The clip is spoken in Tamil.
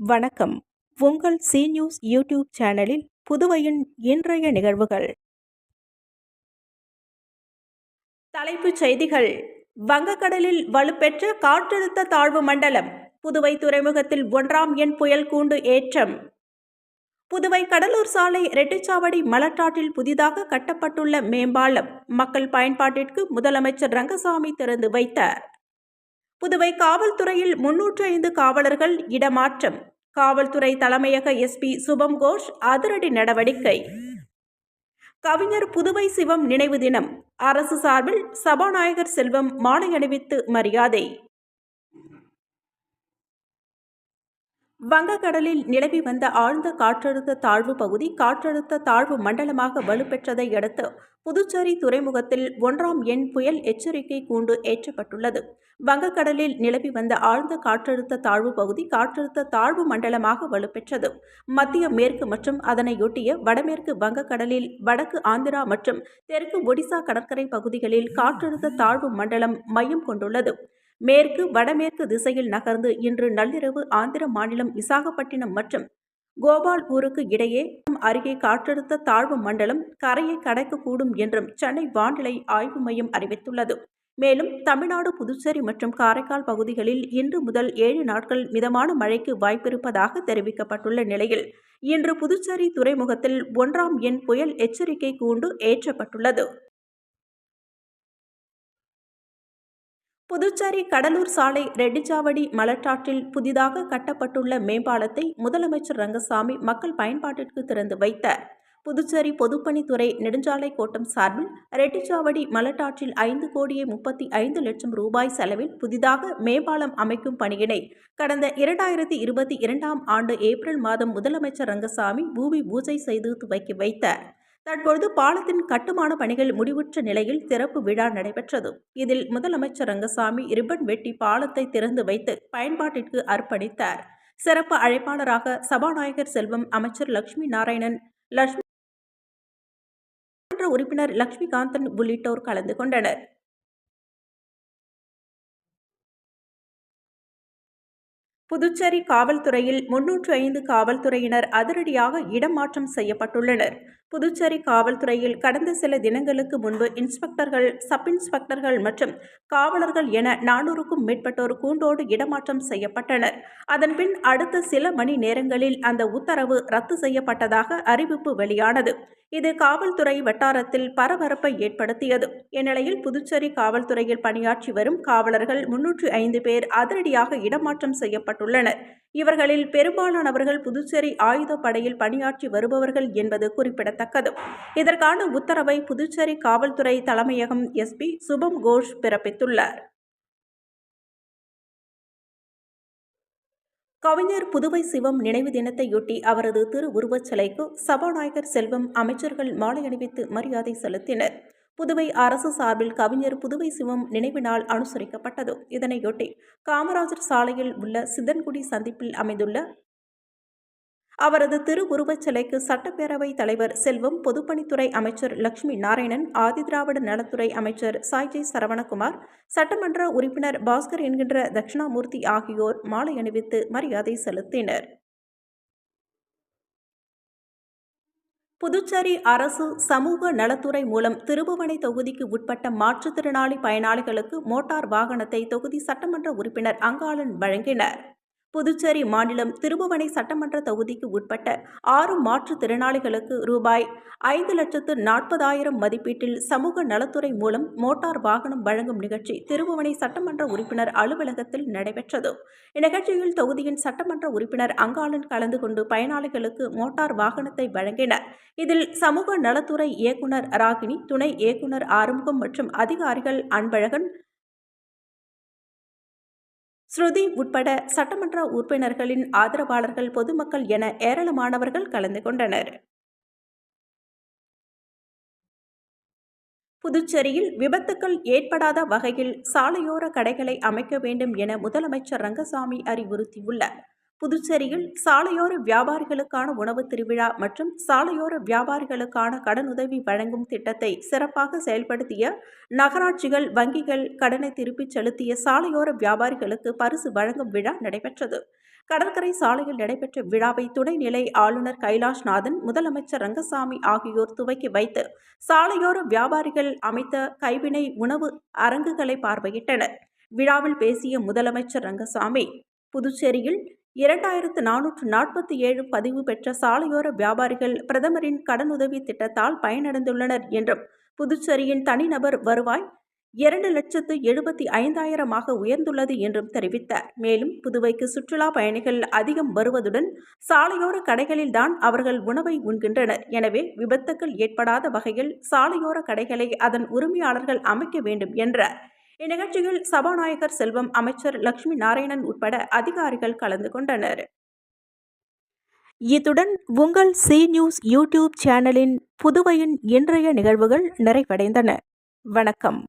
வணக்கம். உங்கள் சி நியூஸ் யூடியூப் சேனலில் புதுவையின் இன்றைய நிகழ்வுகள். தலைப்புச் செய்திகள். வங்கக்கடலில் வலுப்பெற்ற காற்றழுத்த தாழ்வு மண்டலம். புதுவை துறைமுகத்தில் ஒன்றாம் எண் புயல் கூண்டு ஏற்றம். புதுவை கடலூர் சாலை ரெட்டிச்சாவடி மலட்டாற்றில் புதிதாக கட்டப்பட்டுள்ள மேம்பாலம். மக்கள் பயன்பாட்டிற்கு முதலமைச்சர் ரங்கசாமி திறந்து வைத்தார். புதுவை காவல்துறையில் முன்னூற்று ஐந்து காவலர்கள் இடமாற்றம். காவல்துறை தலைமையக எஸ்பி சுபம் கோஷ் அதிரடி நடவடிக்கை. கவிஞர் புதுவை சிவம் நினைவு தினம். அரசு சார்பில் சபாநாயகர் செல்வம் மாலை அணிவித்து மரியாதை. வங்கக்கடலில் நிலவி வந்த ஆழ்ந்த காற்றழுத்த தாழ்வு பகுதி காற்றழுத்த தாழ்வு மண்டலமாக வலுப்பெற்றதை அடுத்து புதுச்சேரி துறைமுகத்தில் ஒன்றாம் எண் புயல் எச்சரிக்கை கூண்டு ஏற்றப்பட்டுள்ளது. வங்கக்கடலில் நிலவி வந்த ஆழ்ந்த காற்றழுத்த தாழ்வு பகுதி காற்றழுத்த தாழ்வு மண்டலமாக வலுப்பெற்றது. மத்திய மேற்கு மற்றும் அதனையொட்டிய வடமேற்கு வங்கக்கடலில் வடக்கு ஆந்திரா மற்றும் தெற்கு ஒடிசா கடற்கரை பகுதிகளில் காற்றழுத்த தாழ்வு மண்டலம் மையம் கொண்டுள்ளது. மேற்கு வடமேற்கு திசையில் நகர்ந்து இன்று நள்ளிரவு ஆந்திர மாநிலம் விசாகப்பட்டினம் மற்றும் கோபால்பூருக்கு இடையே அருகே காற்றழுத்த தாழ்வு மண்டலம் கரையை கடக்கக்கூடும் என்றும் சென்னை வானிலை ஆய்வு மையம் அறிவித்துள்ளது. மேலும் தமிழ்நாடு புதுச்சேரி மற்றும் காரைக்கால் பகுதிகளில் இன்று முதல் ஏழு நாட்கள் மிதமான மழைக்கு வாய்ப்பிருப்பதாக தெரிவிக்கப்பட்டுள்ள நிலையில் இன்று புதுச்சேரி துறைமுகத்தில் ஒன்றாம் எண் புயல் எச்சரிக்கை கூண்டு ஏற்றப்பட்டுள்ளது. புதுச்சேரி கடலூர் சாலை ரெட்டிச்சாவடி மலட்டாற்றில் புதிதாக கட்டப்பட்டுள்ள மேம்பாலத்தை முதலமைச்சர் ரங்கசாமி மக்கள் பயன்பாட்டிற்கு திறந்து வைத்தார். புதுச்சேரி பொதுப்பணித்துறை நெடுஞ்சாலை கோட்டம் சார்பில் ரெட்டிச்சாவடி மலட்டாற்றில் ஐந்து கோடியே முப்பத்தி ஐந்து லட்சம் ரூபாய் செலவில் புதிதாக மேம்பாலம் அமைக்கும் பணியினை கடந்த இரண்டாயிரத்தி இருபத்தி இரண்டாம் ஆண்டு ஏப்ரல் மாதம் முதலமைச்சர் ரங்கசாமி பூமி பூஜை செய்து துவக்கி வைத்தார். தற்பொழுது பாலத்தின் கட்டுமான பணிகள் முடிவுற்ற நிலையில் திறப்பு விழா நடைபெற்றது. இதில் முதலமைச்சர் ரங்கசாமி ரிப்பன் வெட்டி பாலத்தை திறந்து வைத்து பயன்பாட்டிற்கு அர்ப்பணித்தார். சிறப்பு அழைப்பாளராக சபாநாயகர் செல்வம் அமைச்சர் லட்சுமி நாராயணன் லட்சுமி உறுப்பினர் லட்சுமிகாந்தன் உள்ளிட்டோர் கலந்து கொண்டனர். புதுச்சேரி காவல்துறையில் முன்னூற்று ஐந்து காவல்துறையினர் அதிரடியாக இடமாற்றம் செய்யப்பட்டுள்ளனர். புதுச்சேரி காவல்துறையில் கடந்த சில தினங்களுக்கு முன்பு இன்ஸ்பெக்டர்கள் சப் இன்ஸ்பெக்டர்கள் மற்றும் காவலர்கள் என நானூறுக்கும் மேற்பட்டோர் கூண்டோடு இடமாற்றம் செய்யப்பட்டனர். அதன்பின் அடுத்த சில மணி நேரங்களில் அந்த உத்தரவு ரத்து செய்யப்பட்டதாக அறிவிப்பு வெளியானது. இது காவல்துறை வட்டாரத்தில் பரபரப்பை ஏற்படுத்தியது. இந்நிலையில் புதுச்சேரி காவல்துறையில் பணியாற்றி வரும் காவலர்கள் முன்னூற்றி ஐந்து பேர் அதிரடியாக இடமாற்றம் செய்யப்பட்டுள்ளனர். இவர்களில் பெரும்பாலானவர்கள் புதுச்சேரி ஆயுதப்படையில் பணியாற்றி வருபவர்கள் என்பது குறிப்பிடத்தக்கது. இதற்கான உத்தரவை புதுச்சேரி காவல்துறை தலைமையகம் எஸ்பி சுபம் கோஷ் பிறப்பித்துள்ளார். கவிஞர் புதுவை சிவம் நினைவு தினத்தையொட்டி அவரது திருவுருவச் சிலைக்கு சபாநாயகர் செல்வம் அமைச்சர்கள் மாலை அணிவித்து மரியாதை செலுத்தினர். புதுவை அரசு சார்பில் கவிஞர் புதுவை சிவம் நினைவு நாள் அனுசரிக்கப்பட்டது. இதனையொட்டி காமராஜர் சாலையில் உள்ள சிதன்குடி சந்திப்பில் அமைந்துள்ள அவரது திருவுருவச் சிலைக்கு சட்டப்பேரவைத் தலைவர் செல்வம் பொதுப்பணித்துறை அமைச்சர் லட்சுமி நாராயணன் ஆதிதிராவிட நலத்துறை அமைச்சர் சாய்ஜி சரவணகுமார் சட்டமன்ற உறுப்பினர் பாஸ்கர் என்கின்ற தட்சிணாமூர்த்தி ஆகியோர் மாலை அணிவித்து மரியாதை செலுத்தினர். புதுச்சேரி அரசு சமூக நலத்துறை மூலம் திருபுவனை தொகுதிக்கு உட்பட்ட மாற்றுத்திறனாளி பயனாளிகளுக்கு மோட்டார் வாகனத்தை தொகுதி சட்டமன்ற உறுப்பினர் அங்காளன் வழங்கினர். புதுச்சேரி மாநிலம் திருபுவனை சட்டமன்ற தொகுதிக்கு உட்பட்ட ஆறு மாற்றுத்திறனாளிகளுக்கு ரூபாய் ஐந்து லட்சத்து நாற்பதாயிரம் மதிப்பீட்டில் சமூக நலத்துறை மூலம் மோட்டார் வாகனம் வழங்கும் நிகழ்ச்சி திருபுவனை சட்டமன்ற உறுப்பினர் அலுவலகத்தில் நடைபெற்றது. இந்நிகழ்ச்சியில் தொகுதியின் சட்டமன்ற உறுப்பினர் அங்காளன் கலந்து கொண்டு பயனாளிகளுக்கு மோட்டார் வாகனத்தை வழங்கினர். இதில் சமூக நலத்துறை இயக்குநர் ராகினி துணை இயக்குநர் ஆறுமுகம் மற்றும் அதிகாரிகள் அன்பழகன் ஸ்ருதி உட்பட சட்டமன்ற உறுப்பினர்களின் ஆதரவாளர்கள் பொதுமக்கள் என ஏராளமானவர்கள் கலந்து கொண்டனர். புதுச்சேரியில் விபத்துக்கள் ஏற்படாத வகையில் சாலையோர கடைகளை அமைக்க வேண்டும் என முதலமைச்சர் ரங்கசாமி அறிவுறுத்தியுள்ளார். புதுச்சேரியில் சாலையோர வியாபாரிகளுக்கான உணவு திருவிழா மற்றும் சாலையோர வியாபாரிகளுக்கான கடனுதவி வழங்கும் திட்டத்தை சிறப்பாக செயல்படுத்திய நகராட்சிகள் வங்கிகள் கடனை திருப்பிச் செலுத்திய சாலையோர வியாபாரிகளுக்கு பரிசு வழங்கும் விழா நடைபெற்றது. கடற்கரை சாலையில் நடைபெற்ற விழாவை துணைநிலை ஆளுநர் கைலாஷ்நாதன் முதலமைச்சர் ரங்கசாமி ஆகியோர் துவக்கி வைத்து சாலையோர வியாபாரிகள் அமைத்த கைவினை உணவு அரங்குகளை பார்வையிட்டனர். விழாவில் பேசிய முதலமைச்சர் ரங்கசாமி புதுச்சேரியில் இரண்டாயிரத்து நானூற்று நாற்பத்தி ஏழு பதிவு பெற்ற சாலையோர வியாபாரிகள் பிரதமரின் கடனுதவி திட்டத்தால் பயனடைந்துள்ளனர் என்றும் புதுச்சேரியின் தனிநபர் வருவாய் இரண்டு லட்சத்து எழுபத்தி ஐந்தாயிரமாக உயர்ந்துள்ளது என்றும் தெரிவித்தார். மேலும் புதுவைக்கு சுற்றுலா பயணிகள் அதிகம் வருவதுடன் சாலையோர கடைகளில்தான் அவர்கள் உணவை உண்கின்றனர். எனவே விபத்துக்கள் ஏற்படாத வகையில் சாலையோர கடைகளை அதன் உரிமையாளர்கள் அமைக்க வேண்டும் என்றார். இந்நிகழ்ச்சியில் சபாநாயகர் செல்வம் அமைச்சர் லட்சுமி நாராயணன் உட்பட அதிகாரிகள் கலந்து கொண்டனர். இத்துடன் உங்கள் சி நியூஸ் யூடியூப் சேனலின் புதுவையின் இன்றைய நிகழ்வுகள் நிறைவடைந்தன. வணக்கம்.